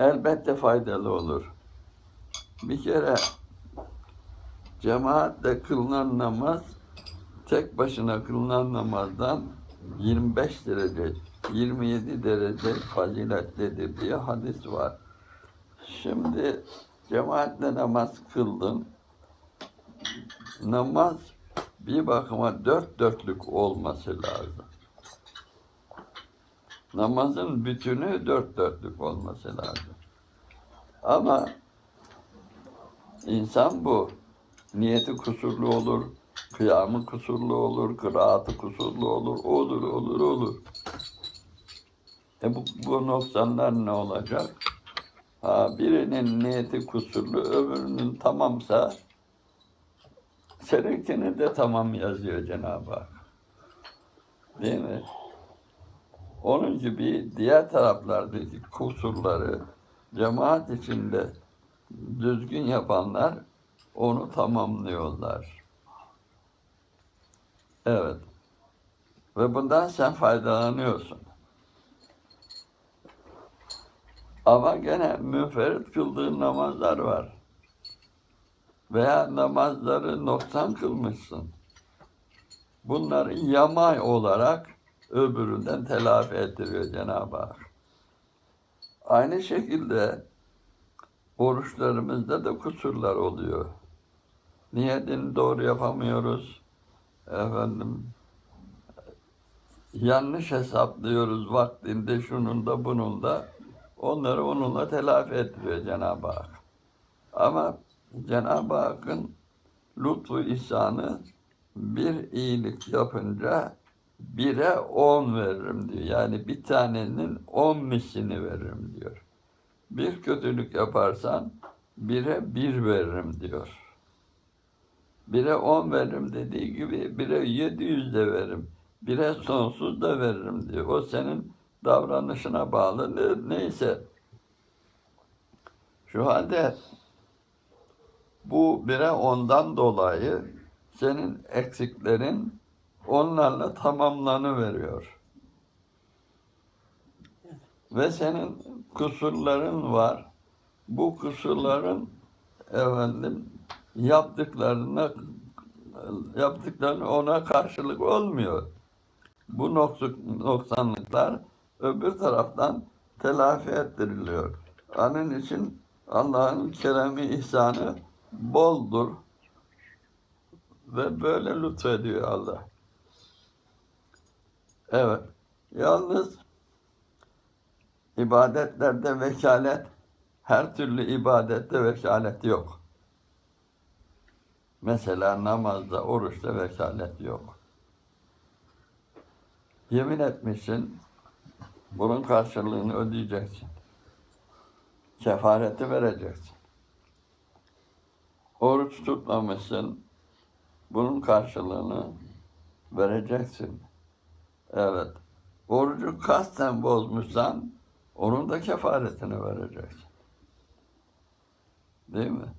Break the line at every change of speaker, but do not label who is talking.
elbette faydalı olur. Bir kere cemaatle kılınan namaz tek başına kılınan namazdan 25 derece 27 derece faziletlidir diye hadis var. Şimdi cemaatle namaz kıldın. Namaz bir bakıma dört dörtlük olması lazım. Namazın bütünü dört dörtlük olması lazım. Ama insan bu. Niyeti kusurlu olur, kıyamı kusurlu olur, kıraatı kusurlu olur, olur, olur, olur. E bu, bu noksanlar ne olacak? Ha, birinin niyeti kusurlu, öbürünün tamamsa seninkini de tamam yazıyor Cenab-ı Hak. Değil mi? Onun gibi diğer taraflardaki kusurları cemaat içinde düzgün yapanlar onu tamamlıyorlar. Evet. Ve bundan sen faydalanıyorsun. Ama gene münferit kıldığın namazlar var. Veya namazları noksan kılmışsın. Bunları yamay olarak öbüründen telafi ettiriyor Cenab-ı Hak. Aynı şekilde oruçlarımızda da kusurlar oluyor. Niyetini doğru yapamıyoruz. Efendim yanlış hesaplıyoruz vaktinde şunun da bunun da. Onları onunla telafi ettiriyor Cenab-ı Hak. Ama Cenab-ı Hakk'ın lütfu ihsanı bir iyilik yapınca bire on veririm diyor. Yani bir tanenin on mislini veririm diyor. Bir kötülük yaparsan bire bir veririm diyor. Bire on veririm dediği gibi bire yedi yüz de veririm. Bire sonsuz da veririm diyor. O senin davranışına bağlı ne- neyse. Şu halde bu bire ondan dolayı senin eksiklerin onlarla tamamlanıveriyor. Ve senin kusurların var. Bu kusurların efendim yaptıklarına yaptıkların ona karşılık olmuyor. Bu noksanlıklar öbür taraftan telafi ettiriliyor. Onun için Allah'ın keremi ihsanı boldur ve böyle lütfediyor Allah. Evet. Yalnız ibadetlerde vekalet, her türlü ibadette vekalet yok. Mesela namazda, oruçta vekalet yok. Yemin etmişsin, bunun karşılığını ödeyeceksin. Kefareti vereceksin. Oruç tutmamışsın, bunun karşılığını vereceksin. Evet. Orucu kasten bozmuşsan onun da kefaretini vereceksin. Değil mi?